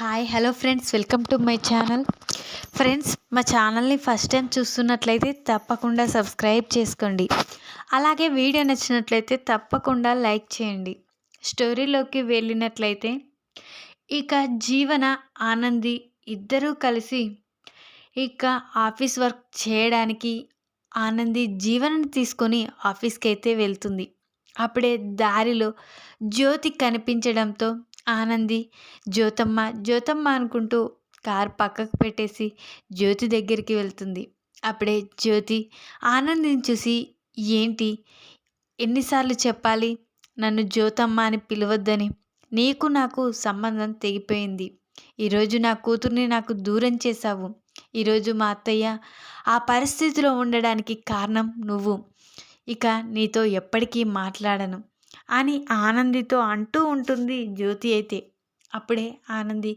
Hi hello friends welcome to my channel friends మా ఛానల్ని first time చూస్తున్నట్లయితే తప్పకుండా సబ్స్క్రైబ్ చేసుకోండి. అలాగే వీడియో నచ్చినట్లయితే తప్పకుండా లైక్ చేయండి. స్టోరీలోకి వెళ్ళినట్లయితే ఇక జీవన ఆనంది ఇద్దరూ కలిసి ఇక ఆఫీస్ వర్క్ చేయడానికి ఆనంది జీవనని తీసుకొని ఆఫీస్కి అయితే వెళ్తుంది. అప్పుడే దారిలో జ్యోతి కనిపించడంతో ఆనంది జ్యోతమ్మ జ్యోతమ్మ అనుకుంటూ కార్ పక్కకు పెట్టేసి జ్యోతి దగ్గరికి వెళ్తుంది. అప్పుడే జ్యోతి ఆనందిని చూసి ఏంటి? ఎన్నిసార్లు చెప్పాలి? నన్ను జ్యోతమ్మ అని పిలవద్దని. నీకు నాకు సంబంధం తెగిపోయింది. ఈరోజు నా కూతుర్ని నాకు దూరం చేశావు. ఈరోజు మా అత్తయ్య ఆ పరిస్థితిలో ఉండడానికి కారణం నువ్వు. ఇక నీతో ఎప్పటికీ మాట్లాడను. అని ఆనందితో అంటూ ఉంటుంది జ్యోతి అయితే. అప్పుడే ఆనంది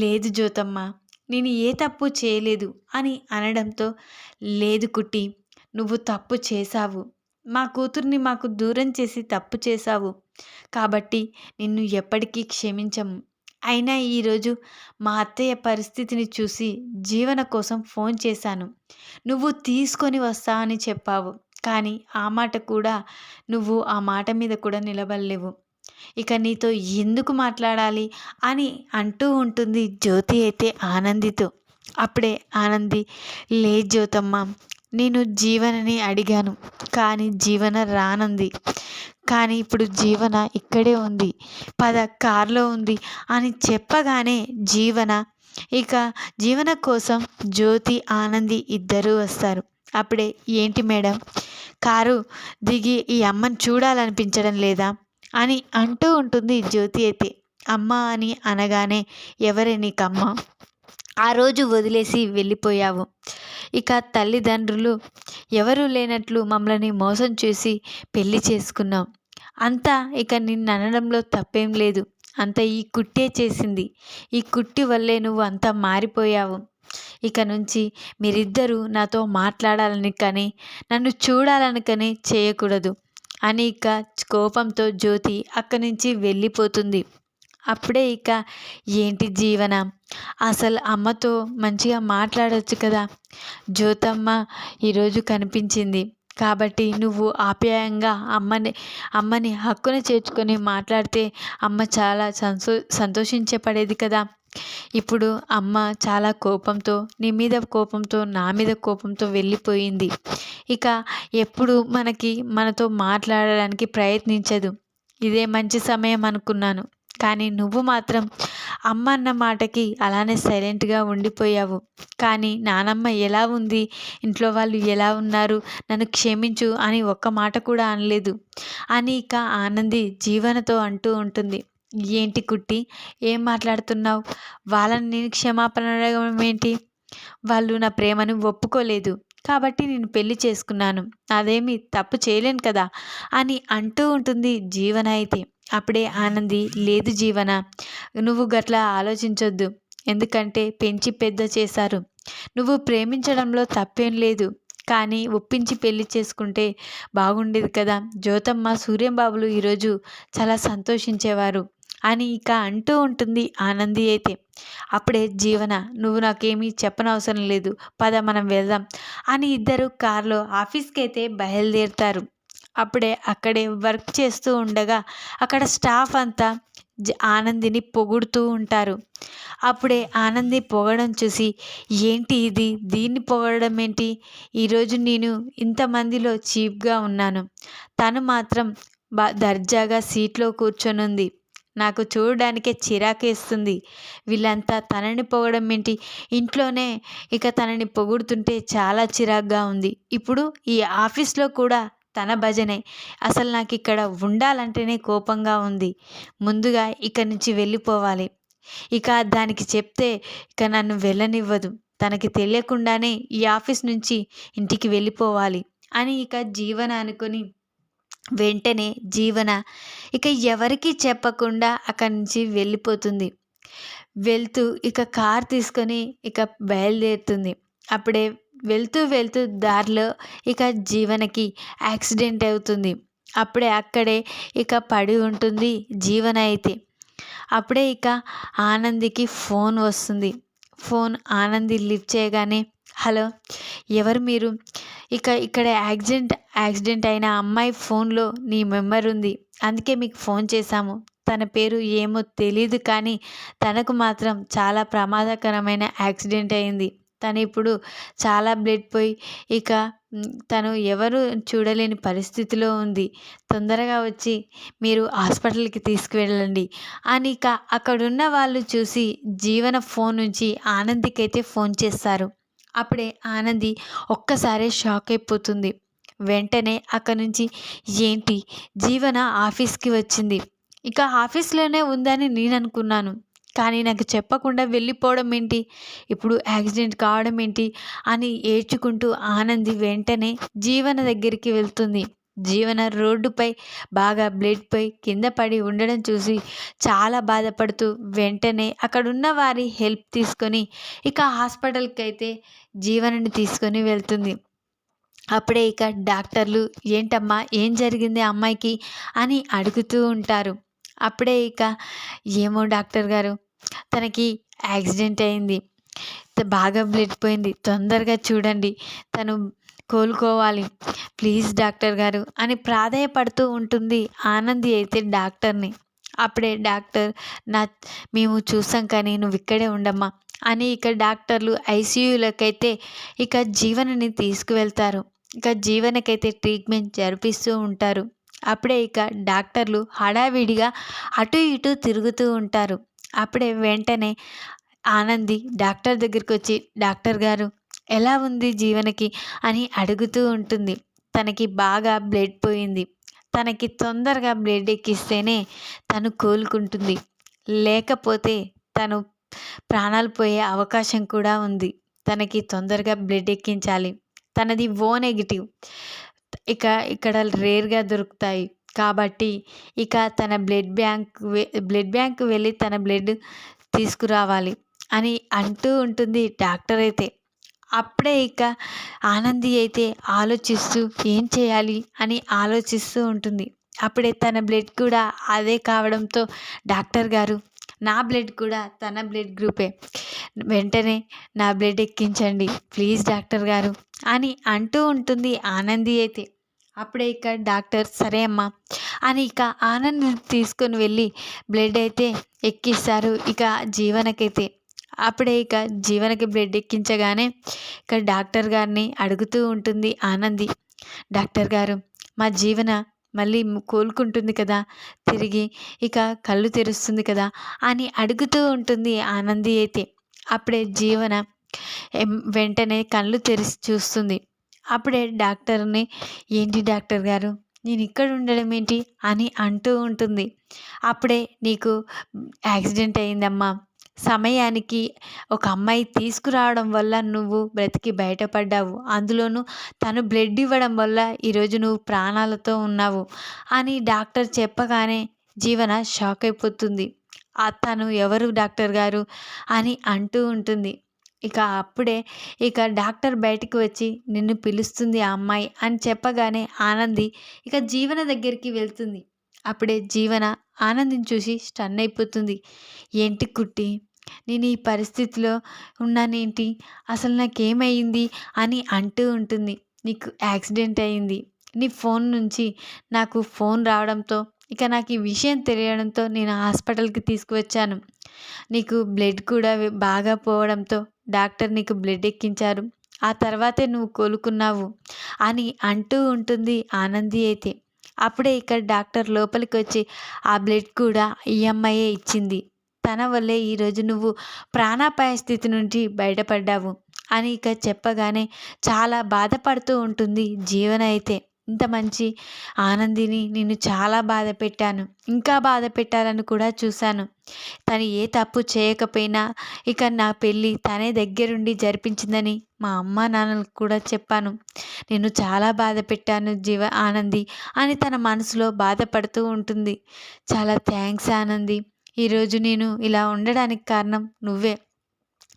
లేదు జ్యోతమ్మ నేను ఏ తప్పు చేయలేదు అని అనడంతో లేదు కుట్టి నువ్వు తప్పు చేశావు. మా కూతుర్ని మాకు దూరం చేసి తప్పు చేశావు. కాబట్టి నిన్ను ఎప్పటికీ క్షమించము. అయినా ఈరోజు మా అత్తయ్య పరిస్థితిని చూసి జీవన కోసం ఫోన్ చేశాను. నువ్వు తీసుకొని వస్తా అని చెప్పావు. కానీ ఆ మాట కూడా నువ్వు ఆ మాట మీద కూడా నిలబడలేవు. ఇక నీతో ఎందుకు మాట్లాడాలి అని అంటూ ఉంటుంది జ్యోతి అయితే ఆనందితో. అప్పుడే ఆనంది లే జ్యోతమ్మ నేను జీవనని అడిగాను కానీ జీవన రానంది. కానీ ఇప్పుడు జీవన ఇక్కడే ఉంది పద కారులో ఉంది అని చెప్పగానే జీవన ఇక జీవన కోసం జ్యోతి ఆనంది ఇద్దరూ వస్తారు. అప్పుడే ఏంటి మేడం? కారు దిగి ఈ అమ్మని చూడాలనిపించడం లేదా? అని అంటూ ఉంటుంది జ్యోతి అయితే. అమ్మ అని అనగానే ఎవరే నీకమ్మ? ఆ రోజు వదిలేసి వెళ్ళిపోయావు. ఇక తల్లిదండ్రులు ఎవరూ లేనట్లు మమ్మల్ని మోసం చేసి పెళ్ళి చేసుకున్నాం. అంతా ఇక నిన్ను అనడంలో తప్పేం లేదు. అంత ఈ కుట్టే చేసింది. ఈ కుట్టి వల్లే నువ్వు అంతా మారిపోయావు. ఇక నుంచి మీరిద్దరూ నాతో మాట్లాడాలని కానీ నన్ను చూడాలని కానీ చేయకూడదు. అని ఇక కోపంతో జ్యోతి అక్కడి నుంచి వెళ్ళిపోతుంది. అప్పుడే ఇక ఏంటి జీవన? అసలు అమ్మతో మంచిగా మాట్లాడవచ్చు కదా? జ్యోతమ్మ ఈరోజు కనిపించింది. కాబట్టి నువ్వు ఆప్యాయంగా అమ్మని అమ్మని హక్కున చేర్చుకొని మాట్లాడితే అమ్మ చాలా సంతో సంతోషించే పడేది కదా? ఇప్పుడు అమ్మ చాలా కోపంతో నీ మీద కోపంతో నా మీద కోపంతో వెళ్ళిపోయింది. ఇక ఎప్పుడు మనకి మనతో మాట్లాడడానికి ప్రయత్నించదు. ఇదే మంచి సమయం అనుకున్నాను. కానీ నువ్వు మాత్రం అమ్మ అన్న మాటకి అలానే సైలెంట్గా ఉండిపోయావు. కానీ నానమ్మ ఎలా ఉంది? ఇంట్లో వాళ్ళు ఎలా ఉన్నారు? నన్ను క్షమించు అని ఒక్క మాట కూడా అనలేదు. అని ఇక ఆనంది జీవనతో అంటూ ఉంటుంది. ఏంటి కుట్టి? ఏం మాట్లాడుతున్నావు? వాళ్ళని నేను క్షమాపణ అడగడం ఏంటి? వాళ్ళు నా ప్రేమను ఒప్పుకోలేదు. కాబట్టి నేను పెళ్ళి చేసుకున్నాను. అదేమి తప్పు చేయలేను కదా? అని అంటూ ఉంటుంది జీవన అయితే. అప్పుడే ఆనంది లేదు జీవన నువ్వు గట్లా ఆలోచించొద్దు. ఎందుకంటే పెంచి పెద్ద చేశారు. నువ్వు ప్రేమించడంలో తప్పేం లేదు. కానీ ఒప్పించి పెళ్ళి చేసుకుంటే బాగుండేది కదా? జ్యోతమ్మ సూర్యంబాబులు ఈరోజు చాలా సంతోషించేవారు. అని ఇక అంటూ ఉంటుంది ఆనంది అయితే. అప్పుడే జీవన నువ్వు నాకేమీ చెప్పనవసరం లేదు. పద మనం వెళ్దాం అని ఇద్దరు కారులో ఆఫీస్కి అయితే బయలుదేరుతారు. అప్పుడే అక్కడే వర్క్ చేస్తూ ఉండగా అక్కడ స్టాఫ్ అంతా ఆనందిని పొగుడుతూ ఉంటారు. అప్పుడే ఆనంది పొగడం చూసి ఏంటి ఇది? దీన్ని పొగడడం ఏంటి? ఈరోజు నేను ఇంతమందిలో చీప్గా ఉన్నాను. తను మాత్రం బా దర్జాగా సీట్లో కూర్చొనుంది. నాకు చూడడానికే చిరాకేస్తుంది. వీళ్ళంతా తనని పొగడం ఏంటి? ఇంట్లోనే ఇక తనని పొగుడుతుంటే చాలా చిరాగ్గా ఉంది. ఇప్పుడు ఈ ఆఫీస్లో కూడా తన భజనే. అసలు నాకు ఇక్కడ ఉండాలంటేనే కోపంగా ఉంది. ముందుగా ఇక్కడి నుంచి వెళ్ళిపోవాలి. ఇక దానికి చెప్తే ఇక నన్ను వెళ్ళనివ్వదు. తనకి తెలియకుండానే ఈ ఆఫీస్ నుంచి ఇంటికి వెళ్ళిపోవాలి అని ఇక జీవన అనుకొని వెంటనే జీవన. ఇక ఎవరికి చెప్పకుండా అక్కడి నుంచి వెళ్ళిపోతుంది. వెళ్తూ ఇక కార్ తీసుకొని ఇక బయలుదేరుతుంది. అప్పుడే వెళ్తూ వెళ్తూ దారిలో ఇక జీవనకి యాక్సిడెంట్ అవుతుంది. అప్పుడే అక్కడే ఇక పడి ఉంటుంది జీవన అయితే. అప్పుడే ఇక ఆనందికి ఫోన్ వస్తుంది. ఫోన్ ఆనంది లిఫ్ట్ చేయగానే హలో ఎవరు మీరు? ఇక ఇక్కడ యాక్సిడెంట్ యాక్సిడెంట్ అయిన అమ్మాయి ఫోన్లో నీ మెంబర్ ఉంది. అందుకే మీకు ఫోన్ చేశాము. తన పేరు ఏమో తెలియదు కానీ తనకు మాత్రం చాలా ప్రమాదకరమైన యాక్సిడెంట్ అయింది. తను ఇప్పుడు చాలా బ్లడ్ పోయి ఇక తను ఎవరు చూడలేని పరిస్థితిలో ఉంది. తొందరగా వచ్చి మీరు హాస్పిటల్కి తీసుకువెళ్ళండి అని ఇక అక్కడున్న వాళ్ళు చూసి జీవన ఫోన్ నుంచి ఆనందికైతే ఫోన్ చేస్తారు. అప్పుడే ఆనంది ఒక్కసారే షాక్ అయిపోతుంది. వెంటనే అక్కడి నుంచి ఏంటి? జీవన ఆఫీస్కి వచ్చింది. ఇక ఆఫీస్లోనే ఉందని నేను అనుకున్నాను. కానీ నాకు చెప్పకుండా వెళ్ళిపోవడం ఏంటి? ఇప్పుడు యాక్సిడెంట్ కావడం ఏంటి? అని ఏడ్చుకుంటూ ఆనంది వెంటనే జీవన దగ్గరికి వెళ్తుంది. జీవన రోడ్డుపై బాగా బ్లడ్ పోయి కింద పడి ఉండడం చూసి చాలా బాధపడుతూ వెంటనే అక్కడున్న వారి హెల్ప్ తీసుకొని ఇక హాస్పిటల్కి అయితే జీవనని తీసుకొని వెళ్తుంది. అప్పుడే ఇక డాక్టర్లు ఏంటమ్మా ఏం జరిగింది అమ్మాయికి? అని అడుగుతూ ఉంటారు. అప్పుడే ఇక ఏమో డాక్టర్ గారు తనకి యాక్సిడెంట్ అయింది. బాగా బ్లడ్ పోయింది. తొందరగా చూడండి. తను కోలుకోవాలి. ప్లీజ్ డాక్టర్ గారు అని ప్రాధాయపడుతూ ఉంటుంది ఆనంది అయితే డాక్టర్ని. అప్పుడే డాక్టర్ నా మేము చూసాం కానీ నువ్వు ఇక్కడే ఉండమ్మా అని ఇక డాక్టర్లు ఐసీయూలకైతే ఇక జీవనని తీసుకువెళ్తారు. ఇక జీవనకైతే ట్రీట్మెంట్ జరిపిస్తూ ఉంటారు. అప్పుడే ఇక డాక్టర్లు హడావిడిగా అటు ఇటు తిరుగుతూ ఉంటారు. అప్పుడే వెంటనే ఆనంది డాక్టర్ దగ్గరికి వచ్చి డాక్టర్ గారు ఎలా ఉంది జీవనకి అని అడుగుతూ ఉంటుంది. తనకి బాగా బ్లడ్ పోయింది. తనకి తొందరగా బ్లడ్ ఎక్కిస్తేనే తను కోలుకుంటుంది. లేకపోతే తను ప్రాణాలు పోయే అవకాశం కూడా ఉంది. తనకి తొందరగా బ్లడ్ ఎక్కించాలి. తనది ఓ నెగిటివ్. ఇక ఇక్కడ రేర్గా దొరుకుతాయి. కాబట్టి ఇక తన బ్లడ్ బ్యాంక్ బ్లడ్ బ్యాంక్ వెళ్ళి తన బ్లడ్ తీసుకురావాలి అని అంటూ ఉంటుంది డాక్టర్ అయితే. అప్పుడే ఇక ఆనంది అయితే ఆలోచిస్తూ ఏం చేయాలి అని ఆలోచిస్తూ ఉంటుంది. అప్పుడే తన బ్లడ్ కూడా అదే కావడంతో డాక్టర్ గారు నా బ్లడ్ కూడా తన బ్లడ్ గ్రూపే. వెంటనే నా బ్లడ్ ఎక్కించండి ప్లీజ్ డాక్టర్ గారు అని అంటూ ఉంటుంది ఆనంది అయితే. అప్పుడే ఇక డాక్టర్ సరే అమ్మా అని ఇక ఆనంద్ తీసుకొని వెళ్ళి బ్లడ్ అయితే ఎక్కిస్తారు ఇక జీవనకైతే. అప్పుడే ఇక జీవనకి బ్లడ్ ఎక్కించగానే ఇక డాక్టర్ గారిని అడుగుతూ ఉంటుంది ఆనంది. డాక్టర్ గారు మా జీవన మళ్ళీ కోలుకుంటుంది కదా తిరిగి ఇక కళ్ళు తెరుస్తుంది కదా అని అడుగుతూ ఉంటుంది ఆనంది అయితే. అప్పుడే జీవన వెంటనే కళ్ళు తెరిచి చూస్తుంది. అప్పుడే డాక్టర్ని ఏంటి డాక్టర్ గారు నేను ఇక్కడ ఉండడం ఏంటి? అని అంటూ ఉంటుంది. అప్పుడే నీకు యాక్సిడెంట్ అయిందమ్మా సమయానికి ఒక అమ్మాయి తీసుకురావడం వల్ల నువ్వు బ్రతికి బయటపడ్డావు. అందులోనూ తను బ్లడ్ ఇవ్వడం వల్ల ఈరోజు నువ్వు ప్రాణాలతో ఉన్నావు అని డాక్టర్ చెప్పగానే జీవన షాక్ అయిపోతుంది. తను ఎవరు డాక్టర్ గారు? అని అంటూ ఉంటుంది. ఇక అప్పుడే ఇక డాక్టర్ బయటికి వచ్చి నిన్ను పిలుస్తుంది ఆ అమ్మాయి అని చెప్పగానే ఆనంది ఇక జీవన దగ్గరికి వెళ్తుంది. అప్పుడే జీవన ఆనందిని చూసి స్టన్ అయిపోతుంది. ఏంటి కుట్టి నేను ఈ పరిస్థితిలో ఉన్నానేంటి? అసలు నాకేమైంది? అని అంటూ ఉంటుంది. నీకు యాక్సిడెంట్ అయింది. నీ ఫోన్ నుంచి నాకు ఫోన్ రావడంతో ఇక నాకు ఈ విషయం తెలియడంతో నేను హాస్పిటల్కి తీసుకువచ్చాను. నీకు బ్లడ్ కూడా బాగా పోవడంతో డాక్టర్ నీకు బ్లడ్ ఎక్కించారు. ఆ తర్వాతే నువ్వు కోలుకున్నావు అని అంటూ ఉంటుంది ఆనంది అయితే. అప్పుడే ఇక్కడ డాక్టర్ లోపలికి వచ్చి ఆ బ్లడ్ కూడా ఈఎంఐయే ఇచ్చింది. తన వల్లే ఈరోజు నువ్వు ప్రాణాపాయ స్థితి నుంచి బయటపడ్డావు అని ఇక చెప్పగానే చాలా బాధపడుతూ ఉంటుంది జీవన అయితే. ఇంత మంచి ఆనందిని నేను చాలా బాధ పెట్టాను. ఇంకా బాధ పెట్టాలని కూడా చూశాను. తను ఏ తప్పు చేయకపోయినా ఇక నా పెళ్ళి తనే దగ్గరుండి జరిపించిందని మా అమ్మ నాన్నలకు కూడా చెప్పాను. నేను చాలా బాధ పెట్టాను జీవ ఆనంది అని తన మనసులో బాధపడుతూ ఉంటుంది. చాలా థ్యాంక్స్ ఆనంది. ఈరోజు నేను ఇలా ఉండడానికి కారణం నువ్వే.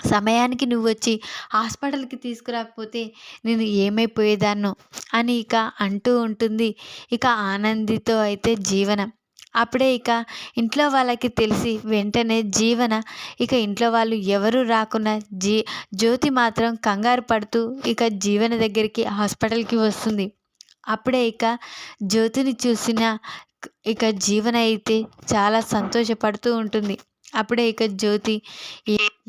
సమయానికి నువ్వు వచ్చి హాస్పిటల్కి తీసుకురాకపోతే నేను ఏమైపోయేదాన్నో? అని ఇక అంటూ ఉంటుంది. ఇక ఆనందితో అయితే జీవనం. అప్పుడే ఇక ఇంట్లో వాళ్ళకి తెలిసి వెంటనే జీవన. ఇక ఇంట్లో వాళ్ళు ఎవరు రాకున్నా జీ జ్యోతి మాత్రం కంగారు పడుతూ ఇక జీవన దగ్గరికి హాస్పిటల్కి వస్తుంది. అప్పుడే ఇక జ్యోతిని చూసిన ఇక జీవన అయితే చాలా సంతోషపడుతూ ఉంటుంది. అప్పుడే ఇక జ్యోతి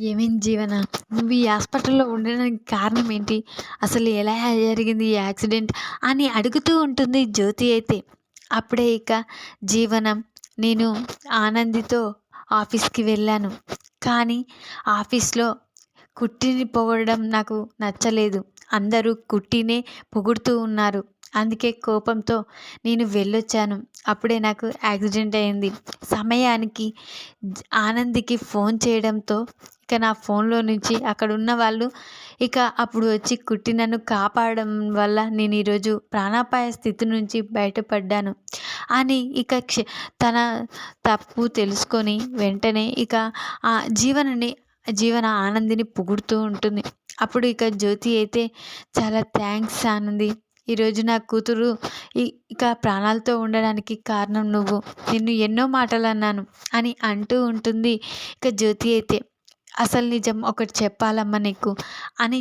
ఏమేం జీవన? నువ్వు ఈ హాస్పిటల్లో ఉండడానికి కారణం ఏంటి? అసలు ఎలా జరిగింది ఈ యాక్సిడెంట్? అని అడుగుతూ ఉంటుంది జ్యోతి అయితే. అప్పుడే ఇక జీవనం నేను ఆనందితో ఆఫీస్కి వెళ్ళాను. కానీ ఆఫీస్లో కుట్టిని పొగడడం నాకు నచ్చలేదు. అందరూ కుట్టినే పొగుడుతూ ఉన్నారు. అందుకే కోపంతో నేను వెళ్ళొచ్చాను. అప్పుడే నాకు యాక్సిడెంట్ అయింది. సమయానికి ఆనందికి ఫోన్ చేయడంతో ఇక నా ఫోన్లో నుంచి అక్కడ ఉన్న వాళ్ళు ఇక అప్పుడు వచ్చి కుట్టి నన్ను కాపాడడం వల్ల నేను ఈరోజు ప్రాణాపాయ స్థితి నుంచి బయటపడ్డాను. అని ఇక క్ష తన తప్పు తెలుసుకొని వెంటనే ఇక ఆ జీవనని జీవన ఆనందిని పొగుడుతూ ఉంటుంది. అప్పుడు ఇక జ్యోతి అయితే చాలా థ్యాంక్స్ ఆనంది. ఈరోజు నా కూతురు ఇక ప్రాణాలతో ఉండడానికి కారణం నువ్వు. నిన్ను ఎన్నో మాటలు అన్నాను అని అంటూ ఉంటుంది ఇక జ్యోతి అయితే. అసలు నిజం ఒకటి చెప్పాలమ్మా నీకు అని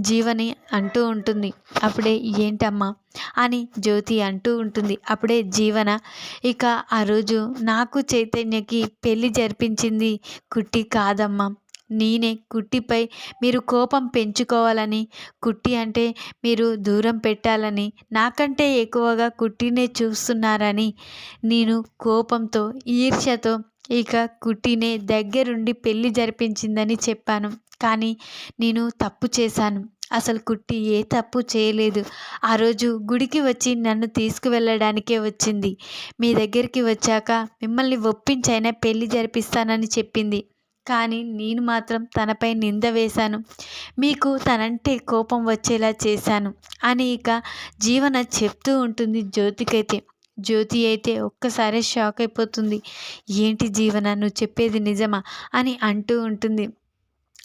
జీవని అంటూ ఉంటుంది. అప్పుడే ఏంటమ్మా అని జ్యోతి అంటూ ఉంటుంది. అప్పుడే జీవన ఇక ఆ రోజు నాకు చైతన్యకి పెళ్ళి జరిపించింది కుట్టి కాదమ్మా. నేనే కుట్టిపై మీరు కోపం పెంచుకోవాలని కుట్టి అంటే మీరు దూరం పెట్టాలని నాకంటే ఎక్కువగా కుట్టినే చూస్తున్నారని నేను కోపంతో ఈర్ష్యతో ఇక కుట్టినే దగ్గరుండి పెళ్ళి జరిపించిందని చెప్పాను. కానీ నేను తప్పు చేశాను. అసలు కుట్టి ఏ తప్పు చేయలేదు. ఆ రోజు గుడికి వచ్చి నన్ను తీసుకువెళ్ళడానికే వచ్చింది. మీ దగ్గరికి వచ్చాక మిమ్మల్ని ఒప్పించైనా పెళ్ళి జరిపిస్తానని చెప్పింది. కానీ నేను మాత్రం తనపై నింద వేశాను. మీకు తనంటే కోపం వచ్చేలా చేశాను అని ఇక జీవన చెప్తూ ఉంటుంది జ్యోతికైతే. జ్యోతి అయితే ఒక్కసారి షాక్ అయిపోతుంది. ఏంటి జీవన నువ్వు చెప్పేది నిజమా అని అంటూ ఉంటుంది.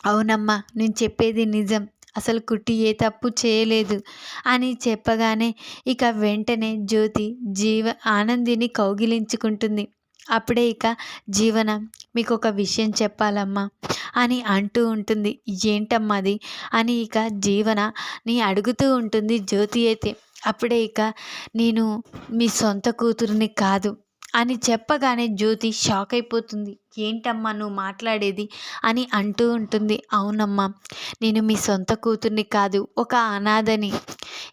అవునమ్మా నేను చెప్పేది నిజం. అసలు కుట్టి ఏ తప్పు చేయలేదు అని చెప్పగానే ఇక వెంటనే జ్యోతి జీవ ఆనందిని కౌగిలించుకుంటుంది. అప్పుడే ఇక జీవన మీకు ఒక విషయం చెప్పాలమ్మా అని అంటూ ఉంటుంది. ఏంటమ్మా అది? అని ఇక జీవన నీ అడుగుతూ ఉంటుంది జ్యోతి అయితే. అప్పుడే ఇక నేను మీ సొంత కూతురిని కాదు అని చెప్పగానే జ్యోతి షాక్ అయిపోతుంది. ఏంటమ్మా నువ్వు మాట్లాడేది? అని అంటూ ఉంటుంది. అవునమ్మా నేను మీ సొంత కూతుర్ని కాదు ఒక అనాథని.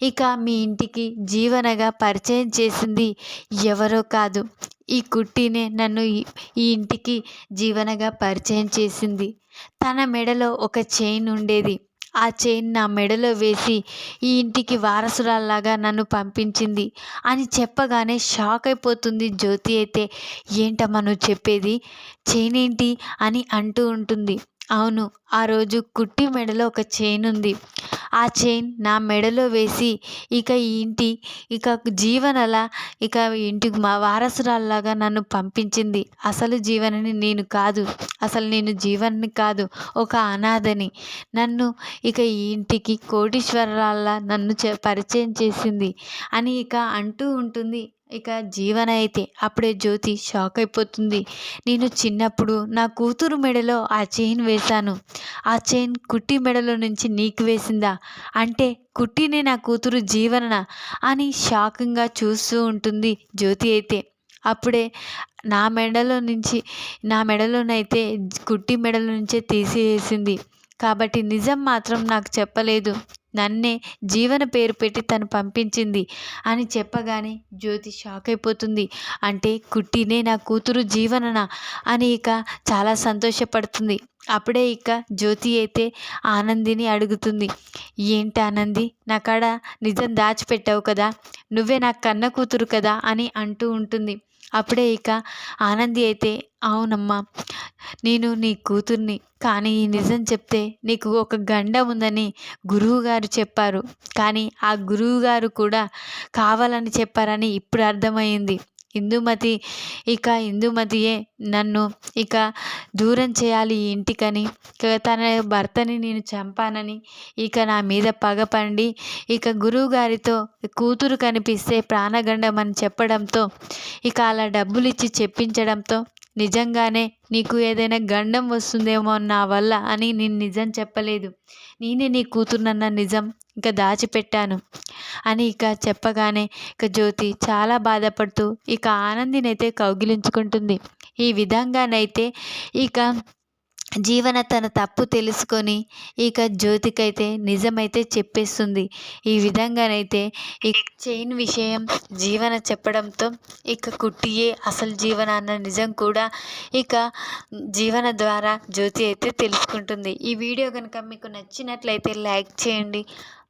ఇక మీ ఇంటికి జీవనగా పరిచయం చేసింది ఎవరో కాదు. ఈ కుట్టినే నన్ను ఈ ఇంటికి జీవనగా పరిచయం చేసింది. తన మెడలో ఒక చైన్ ఉండేది. ఆ చైన్ నా మెడలో వేసి ఈ ఇంటికి వారసురాల్లాగా నన్ను పంపించింది. అని చెప్పగానే షాక్ అయిపోతుంది జ్యోతి అయితే. ఏంటమ్మా నువ్వు చెప్పేది? చైన్ ఏంటి? అని అంటూ ఉంటుంది. అవును ఆ రోజు కుట్టి మెడలో ఒక చైన్ ఉంది. ఆ చైన్ నా మెడలో వేసి ఇక ఈ ఇంటి ఇక జీవనలా ఇక ఇంటికి మా వారసురాల్లాగా నన్ను పంపించింది. అసలు జీవనని నేను కాదు అసలు నేను జీవన్ని కాదు ఒక అనాథని. నన్ను ఇక ఈ ఇంటికి కోటీశ్వరరాల్లా నన్ను పరిచయం చేసింది అని ఇక అంటూ ఉంటుంది. ఇక జీవన అయితే అప్పుడే జ్యోతి షాక్ అయిపోతుంది. నేను చిన్నప్పుడు నా కూతురు మెడలో ఆ చైన్ వేశాను. ఆ చైన్ కుట్టి మెడలో నుంచి నీకు వేసిందా? అంటే కుట్టినే నా కూతురు జీవన అని షాకింగ్గా చూస్తూ ఉంటుంది జ్యోతి అయితే. అప్పుడే నా మెడలో నుంచి నా మెడలోనైతే కుట్టి మెడల నుంచే తీసివేసింది కాబట్టి నిజం మాత్రం నాకు చెప్పలేదు. నన్నే జీవన పేరు పెట్టి తను పంపించింది అని చెప్పగానే జ్యోతి షాక్ అయిపోతుంది. అంటే కుట్టినే నా కూతురు జీవననా? అని ఇక చాలా సంతోషపడుతుంది. అప్పుడే ఇక జ్యోతి అయితే ఆనందిని అడుగుతుంది. ఏంటి ఆనంది? నా కాడ నిజం దాచిపెట్టావు కదా. నువ్వే నా కన్న కూతురు కదా అని అంటూ ఉంటుంది. అప్పుడే ఇక ఆనంది అయితే అవునమ్మా నేను నీ కూతుర్ని కానీ ఈ నిజం చెప్తే నీకు ఒక గండ ఉందని గురువుగారు చెప్పారు. కానీ ఆ గురువుగారు కూడా కావాలని చెప్పారని ఇప్పుడు అర్థమైంది. ఇందుమతి. ఇక ఇందుమతియే నన్ను ఇక దూరం చేయాలి ఈ ఇంటికని. తన భర్తని నేను చంపానని. ఇక నా మీద పగపండి ఇక గురువు గారితో కూతురు కనిపిస్తే ప్రాణగండం అని చెప్పడంతో ఇక అలా డబ్బులు ఇచ్చి చెప్పించడంతో నిజంగానే నీకు ఏదైనా గండం వస్తుందేమో నా వల్ల అని నేను నిజం చెప్పలేదు. నేనే నీ కూతురునన్న నిజం ఇంకా దాచిపెట్టాను. అని ఇక చెప్పగానే ఇక జ్యోతి చాలా బాధపడుతూ ఇక ఆనందినైతే కౌగిలించుకుంటుంది. ఈ విధంగానైతే ఇక జీవన తన తప్పు తెలుసుకొని ఇక జ్యోతికైతే నిజమైతే చెప్పేస్తుంది. ఈ విధంగానైతే ఈ చైన్ విషయం జీవన చెప్పడంతో ఇక కుట్టియే అసలు జీవన అన్న నిజం కూడా ఇక జీవన ద్వారా జ్యోతి అయితే తెలుసుకుంటుంది. ఈ వీడియో కనుక మీకు నచ్చినట్లయితే లైక్ చేయండి.